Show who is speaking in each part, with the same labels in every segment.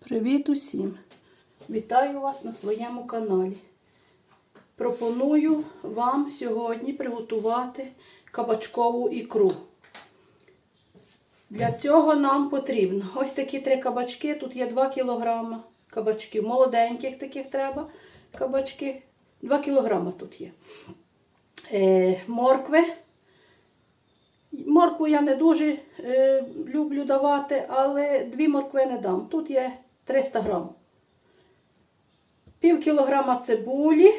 Speaker 1: Привіт усім! Вітаю вас на своєму каналі. Пропоную вам сьогодні приготувати кабачкову ікру. Для цього нам потрібно ось такі три кабачки. Тут є 2 кг кабачків. Молоденьких таких треба кабачки. 2 кг тут є. Е, моркви. Моркву я не дуже е, люблю давати, але дві моркви не дам. Тут є 300 грам. Пів кілограма цибулі.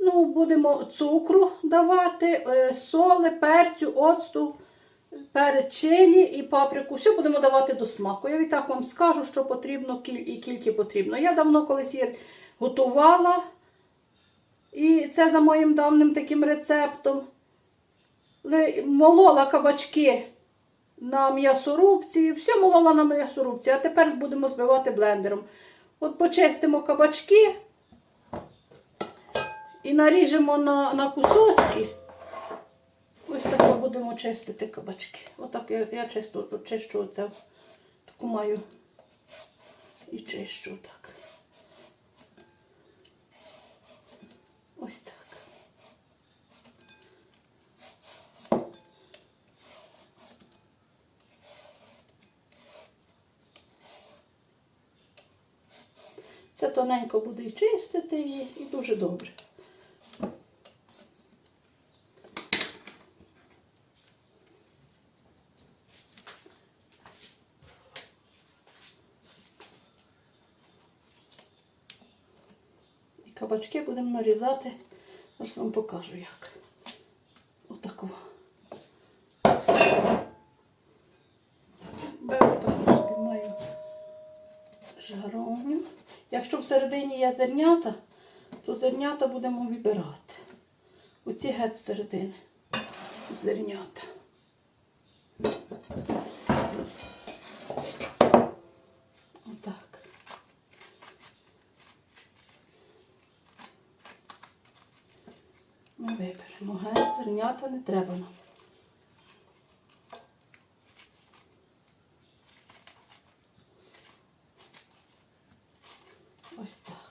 Speaker 1: Ну, будемо цукру давати, е, соли, перцю, оцту, перець чилі і паприку. Все будемо давати до смаку. Я відтак вам скажу, що потрібно і кільки потрібно. Я давно колись її готувала. І це за моїм давним таким рецептом. Молола кабачки на м'ясорубці, все молола на м'ясорубці, а тепер будемо збивати блендером. От почистимо кабачки і наріжемо на, на кусочки. Ось так будемо чистити кабачки. Отак я, я чисто, чищу оце. Таку маю і чищу так. Ось так. Це тоненько буде і чистити її, і дуже добре. І кабачки будемо нарізати. Зараз вам покажу як. Якщо всередині є зернята, то зернята будемо вибирати. Оці геть середини. Зернята. Отак. Ми виберемо. Геть зернята не треба нам. Ось так.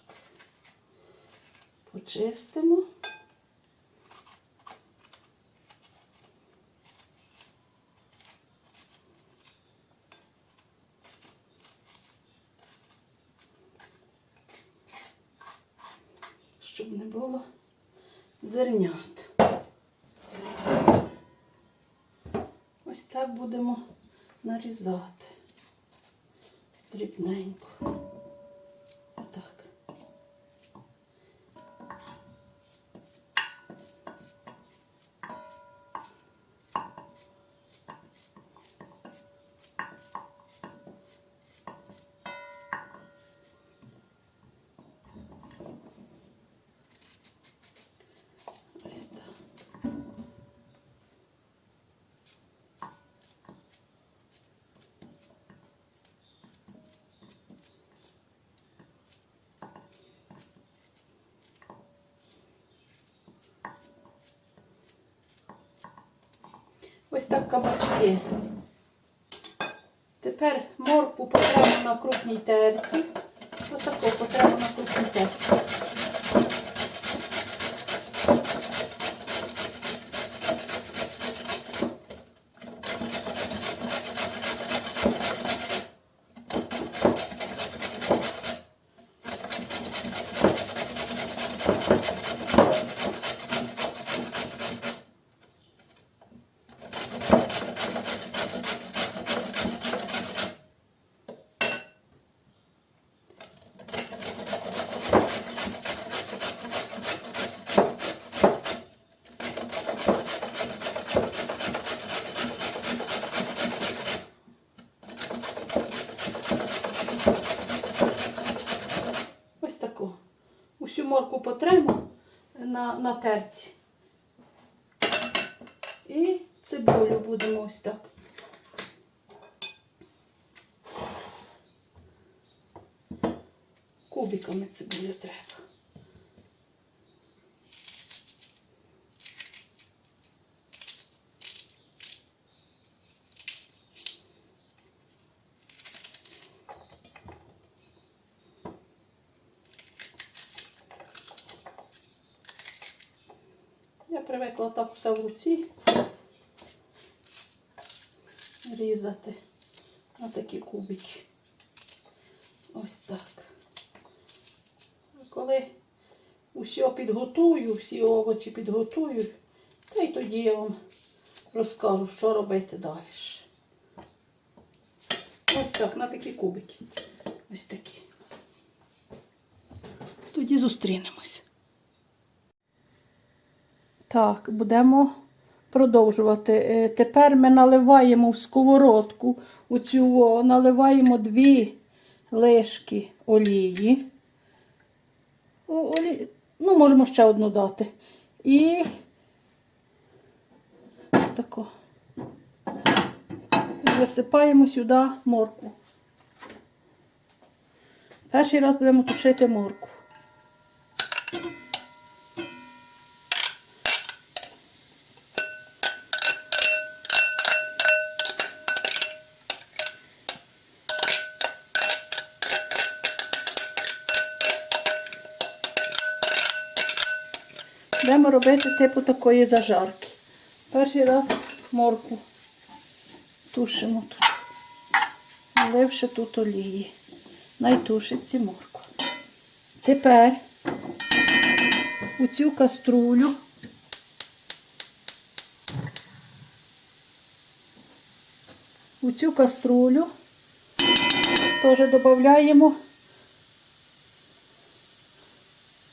Speaker 1: Почистимо. Щоб не було зернят. Ось так будемо нарізати дрібненько. Ось кабачки. Тепер моркву потрібно на крупній терці. Ось таку потрібно на крупній терці. Ось таку. Усю морку потремо на, на терці. І цибулю будемо ось так. Кубиками цибулю треба. Привикла так все в руці різати на такі кубики. Ось так. Коли усе підготую, всі овочі підготую, та й тоді я вам розкажу, що робити далі. Ось так, на такі кубики. Ось такі. Тоді зустрінемось. Так, будемо продовжувати. Е, Тепер ми наливаємо в сковородку у цю наливаємо дві лишки олії. Олі... Ну, можемо ще одну дати. І тако. Висипаємо сюди морку. Перший раз будемо тушити морку. Будемо робити типу такої зажарки. Перший раз морку тушимо тут, наливши тут олії. Найтушиться морква. Тепер у цю каструлю у цю каструлю теж додаємо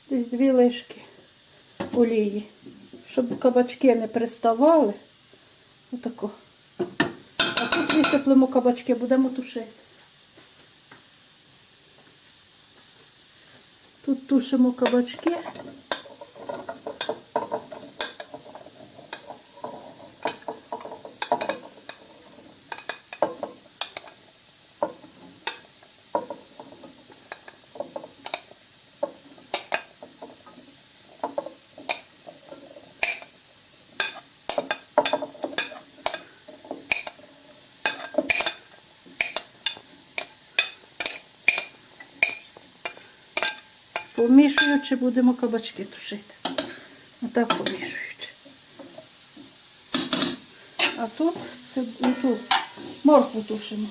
Speaker 1: десь дві лишки олії, щоб кабачки не приставали. Отако. А тут висиплемо кабачки, будемо тушити. Тут тушимо кабачки. Помішуючи, будемо кабачки тушити. Отак помішуючи. А тут це тут моркву тушимо.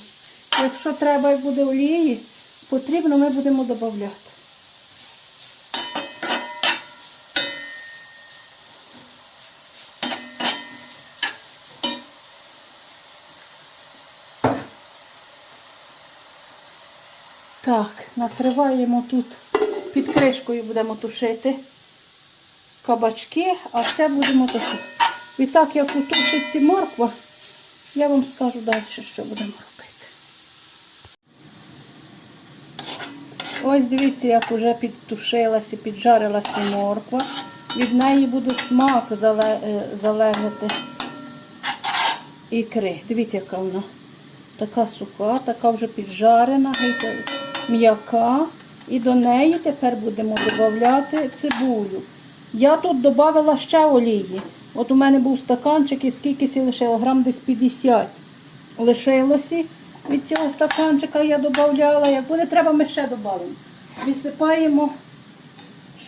Speaker 1: Якщо треба буде олії, потрібно, ми будемо додати. Так, накриваємо тут під кришкою будемо тушити кабачки, а це будемо тушити. І так, як тушиться морква, я вам скажу далі, що будемо робити. Ось дивіться, як вже підтушилася, піджарилася морква. Від неї буде смак е, залежати ікри. Дивіться, яка вона. Така суха, така вже піджарена, м'яка. І до неї тепер будемо додати цибулю. Я тут додала ще олії. От у мене був стаканчик і скільки лишило, грам десь 50 лишилося від цього стаканчика я додавала. Як буде треба, ми ще додамо. Висипаємо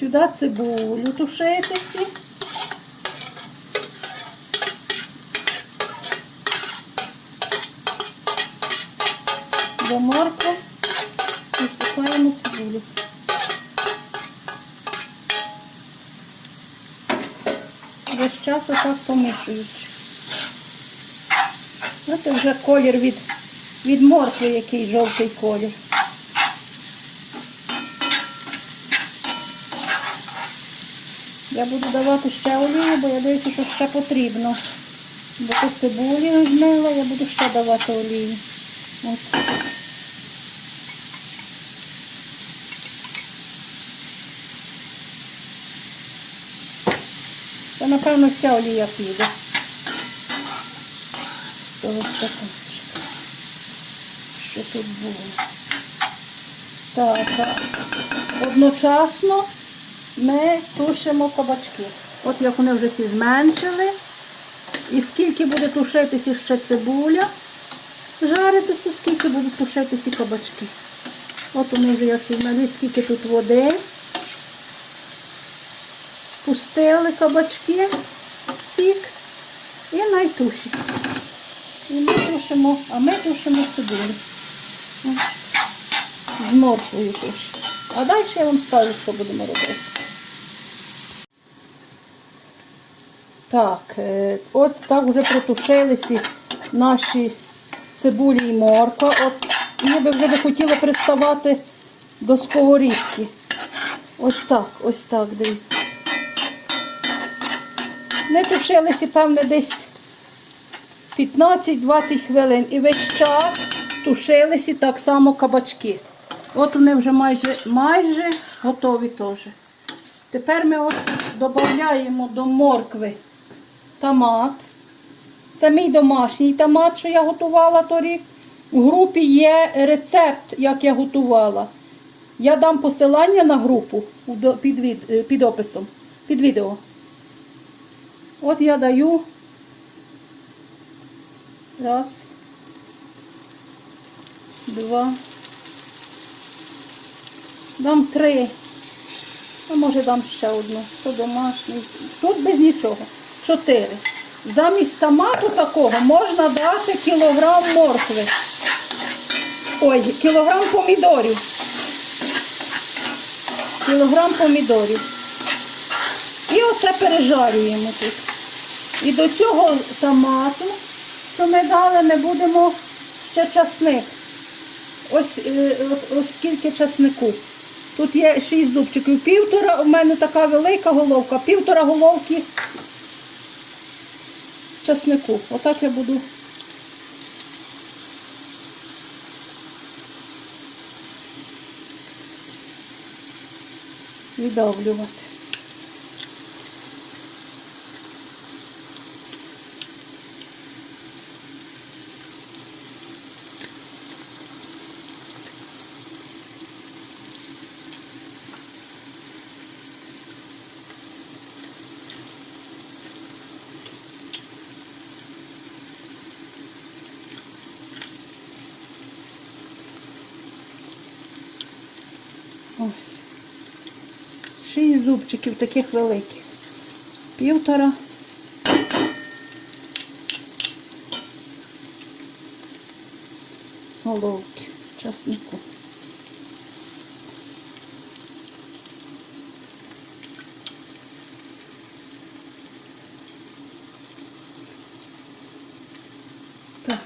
Speaker 1: сюди цибулю тушитися. До моркви висипаємо цибулю. Весь час отак помішуючи. Це вже колір від, від моркви, який жовтий колір. Я буду давати ще олію, бо я дивлюся, що ще потрібно. Бо тут цибулі змила, я буду ще давати олію. От. Напевно, вся олія піде. Що тут було? Так, а одночасно ми тушимо кабачки. От як вони вже всі зменшили. І скільки буде тушитися ще цибуля, жаритися, скільки будуть тушитися кабачки. От вони вже як всі скільки тут води. Пустили кабачки сік і найтушить. І ми тушимо, а ми тушимо цибулю. З морквою тушимо. А далі я вам скажу, що будемо робити. Так, е, от так вже протушилися наші цибулі і морква. От би вже не хотіли приставати до сковорідки. Ось так, ось так, дивіться. Не тушилися, певне, десь 15-20 хвилин. І весь час тушилися так само кабачки. От вони вже майже, майже готові теж. Тепер ми додаємо до моркви томат. Це мій домашній томат, що я готувала торік. У групі є рецепт, як я готувала. Я дам посилання на групу під, е, під описом, під відео. От я даю. Раз. Два. Дам три. А може дам ще одну. То домашній. Тут без нічого. Чотири. Замість томату такого можна дати кілограм моркви. Ой, кілограм помідорів. Кілограм помідорів. І оце пережарюємо тут. І до цього томату, що ми дали, ми будемо ще часник. Ось, е, ось скільки часнику. Тут є 6 зубчиків. Півтора, у мене така велика головка, півтора головки часнику. Отак я буду. Віддавлювати. Ось. Шість зубчиків таких великих. Півтора. Головки часнику. Так.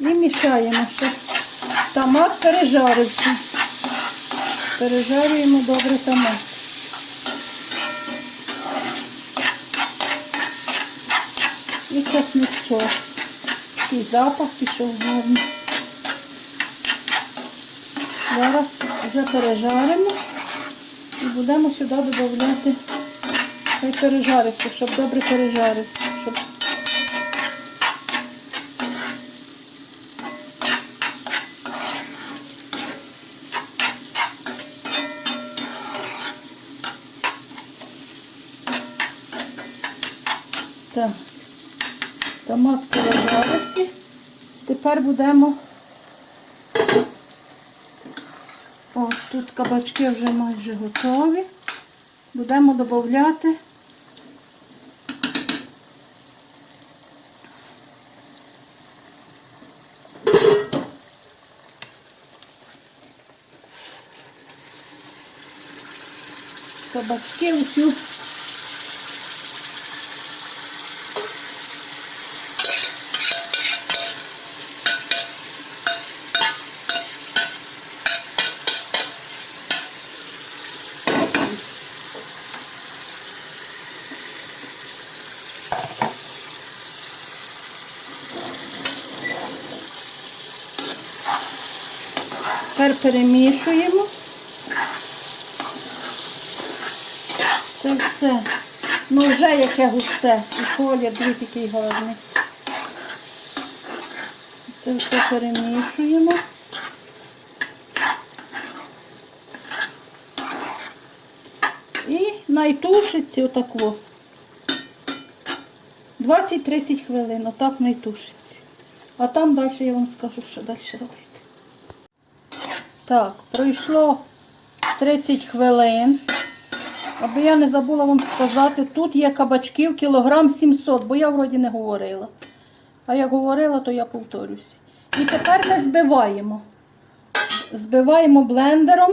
Speaker 1: І мішаємо, щоб томат пережарився. Пережарюємо добре томат. І чесничок. Такий запах пішов гарний. Зараз вже пережаримо і будемо сюди додати. Хай пережариться, щоб добре пережариться. Щоб... Так, томат пережарився. Тепер будемо. О, тут кабачки вже майже готові. Будемо додати. Кабачки усю Тепер перемішуємо. Це все. Ну вже яке густе. І колір дві такий гарний. Це все перемішуємо. І найтушиться отако. 20-30 хвилин, отак найтушиться. А там далі я вам скажу, що далі робити. Так, пройшло 30 хвилин. Аби я не забула вам сказати, тут є кабачків кілограм 700, бо я вроді не говорила. А як говорила, то я повторюсь. І тепер ми збиваємо. Збиваємо блендером.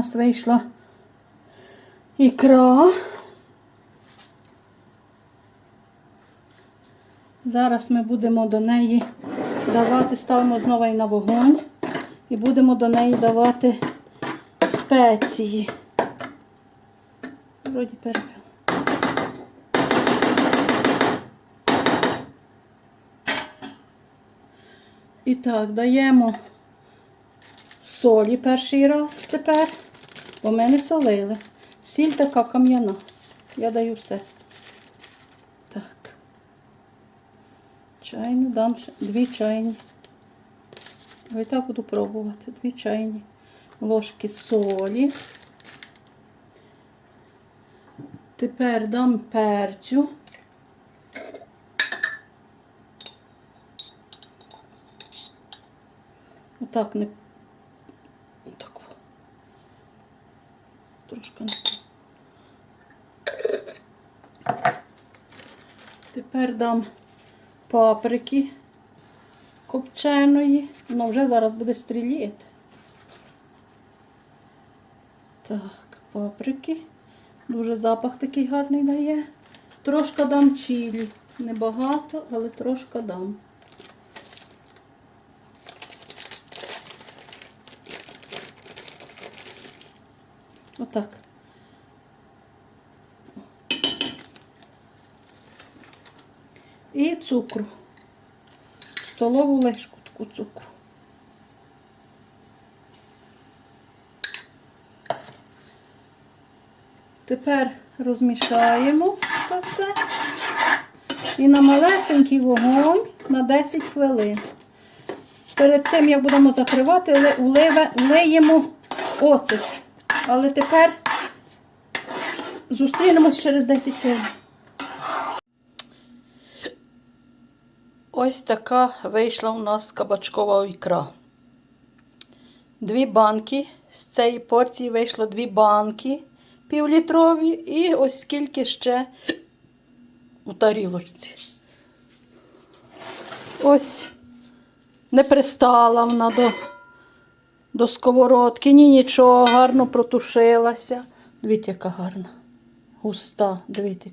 Speaker 1: Нас вийшла ікра. Зараз ми будемо до неї давати, ставимо знову і на вогонь і будемо до неї давати спеції. Вроді перебила. І так, даємо солі перший раз тепер, бо ми не солили. Сіль така кам'яна. Я даю все. Так. Чайну дам дві чайні. Ось так буду пробувати. Дві чайні ложки солі. Тепер дам перцю. Отак не так. во. Трошки не. Тепер дам паприки. копченої. Воно вже зараз буде стріліти. Так, паприки. Дуже запах такий гарний дає. Трошки дам чилі. Небагато, але трошки дам. Отак. І цукру. Столову ложку таку цукру. Тепер розмішаємо це все. І на малесенький вогонь на 10 хвилин. Перед тим, як будемо закривати, влиємо оцет. Але тепер зустрінемось через 10 хвилин. Ось така вийшла у нас кабачкова ікра. Дві банки. З цієї порції вийшло дві банки півлітрові і ось скільки ще у тарілочці. Ось не пристала вона до, до сковородки, ні нічого, гарно протушилася. Дивіться, яка гарна. Густа, дивіться.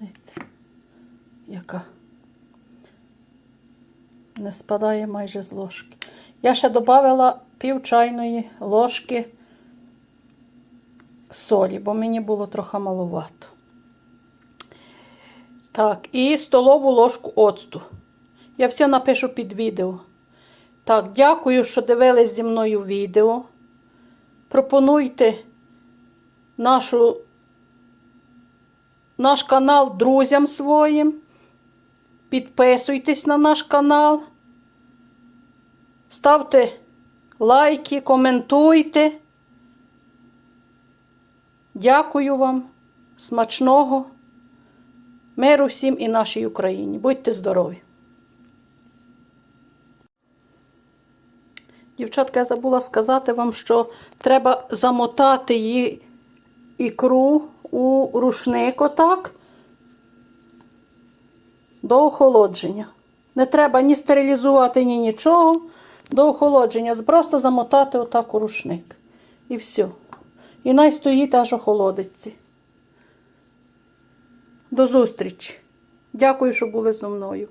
Speaker 1: Дивіться, яка. Не спадає майже з ложки. Я ще додала пів чайної ложки солі, бо мені було трохи маловато. Так, і столову ложку оцту. Я все напишу під відео. Так, дякую, що дивились зі мною відео. Пропонуйте нашу, наш канал друзям своїм. Підписуйтесь на наш канал. Ставте лайки, коментуйте. Дякую вам. Смачного. Миру всім і нашій Україні. Будьте здорові. Дівчатка, я забула сказати вам, що треба замотати її ікру у рушник отак до охолодження. Не треба ні стерилізувати, ні нічого. До охолодження. Просто замотати отак у рушник. І все. І най стоїть аж охолодиться. До зустрічі. Дякую, що були зі мною.